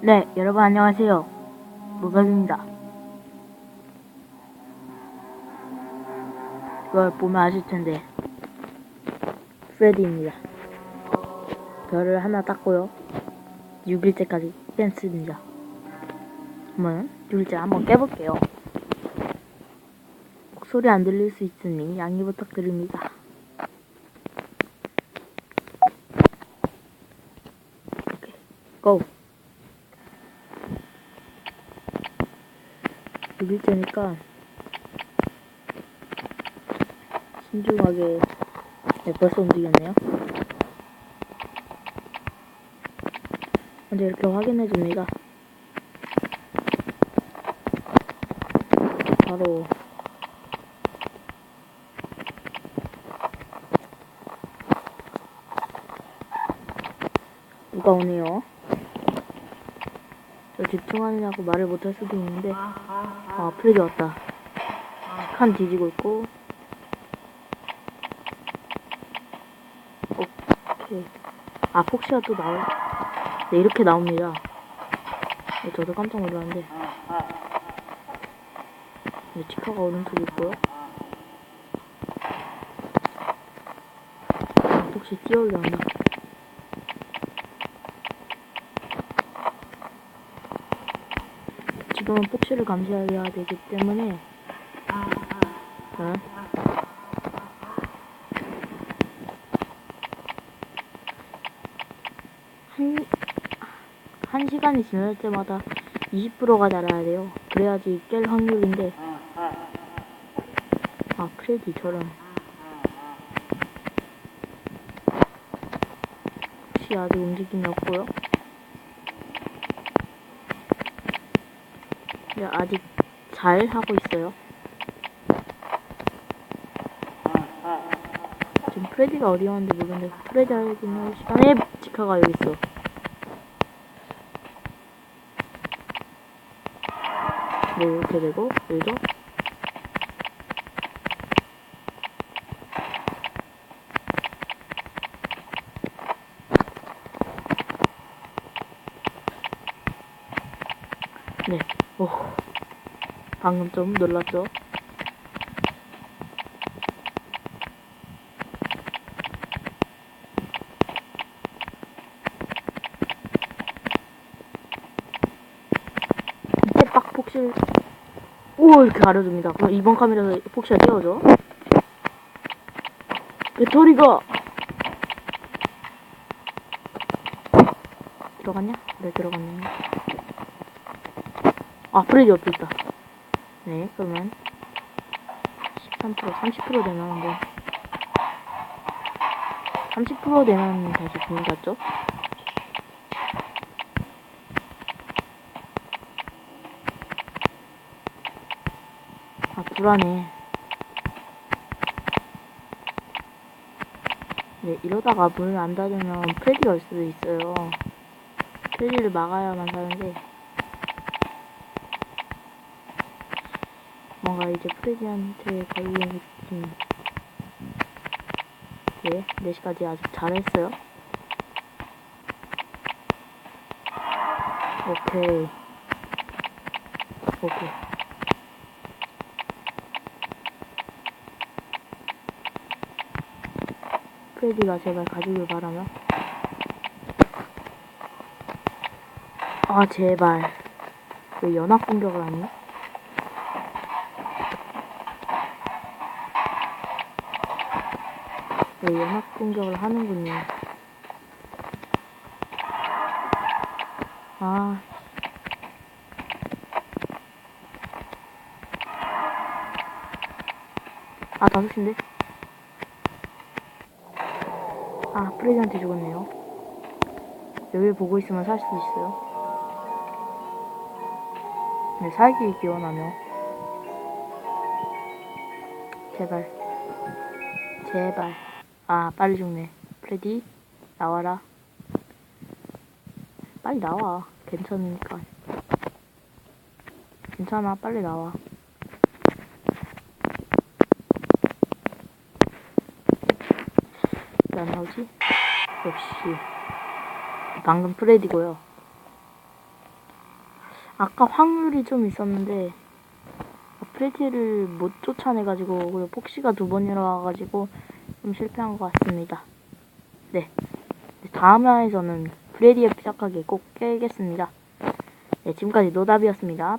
네, 여러분 안녕하세요. 무각입니다. 이걸 보면 아실 텐데, 프레디입니다. 별을 하나 땄고요. 6일째까지 댄스입니다. 한번 6일째 한번 깨볼게요. 목소리 안 들릴 수 있으니 양해 부탁드립니다. 오케이, 고! 6일째니까 신중하게 네, 벌써 움직였네요. 먼저 이렇게 확인해 줍니다. 바로 누가 오네요. 저 집중하느냐고 말을 못할 수도 있는데 아 프레디 왔다. 칸 뒤지고 있고 오케이 아 폭시가 또 나올 네 이렇게 나옵니다. 네, 저도 깜짝 놀랐는데 네, 치카가 오른쪽에 있고요. 아, 폭시 뛰어올려온 다. 지금은 폭시를 감시해야 되기 때문에 어? 한, 한 시간이 지날 때마다 20%가 자라야 돼요. 그래야지 깰 확률인데 아 프레디 저런 혹시 아직 움직임이 없고요. 아직 잘 하고 있어요. 지금 프레디가 어디 갔는지 모르는데 프레디 하기는 시간에 치카가 여기 있어. 네, 이렇게 되고 여기도 네, 오, 방금 좀 놀랐죠? 이때 빡 폭실 오 이렇게 가려줍니다. 그럼 이번 카메라에서 폭시가 띄워줘. 배터리가 들어갔냐? 네 들어갔네. 아 프레디 옆에 있다. 네 그러면 13% 30% 되면 뭐30% 되면 다시 분 같죠? 아 불안해. 네 이러다가 문을 안 닫으면 프레디가 올 수도 있어요. 프레디를 막아야만 사는데 뭔가 이제 프레디한테 걸리는 느낌. 네, 4시까지 아주 잘했어요. 오케이. 오케이. 프레디가 제발 가주길 바라며. 아, 제발. 왜 연합 공격을 하니? 왜 연합 공격을 하는군요. 아. 아, 다섯 시인데? 아, 프레디한테 죽었네요. 여기 보고 있으면 살 수도 있어요. 네, 살기 기원하며. 제발. 제발. 아, 빨리 죽네. 프레디, 나와라. 빨리 나와. 괜찮으니까. 괜찮아, 빨리 나와. 왜 안 나오지? 역시. 방금 프레디고요. 아까 확률이 좀 있었는데 프레티를 못 쫓아내가지고 그리고 폭시가 두 번이나 와가지고 좀 실패한 것 같습니다. 네. 다음 화에서는 프레디의 시작하기 꼭 깨겠습니다. 네, 지금까지 노답이었습니다.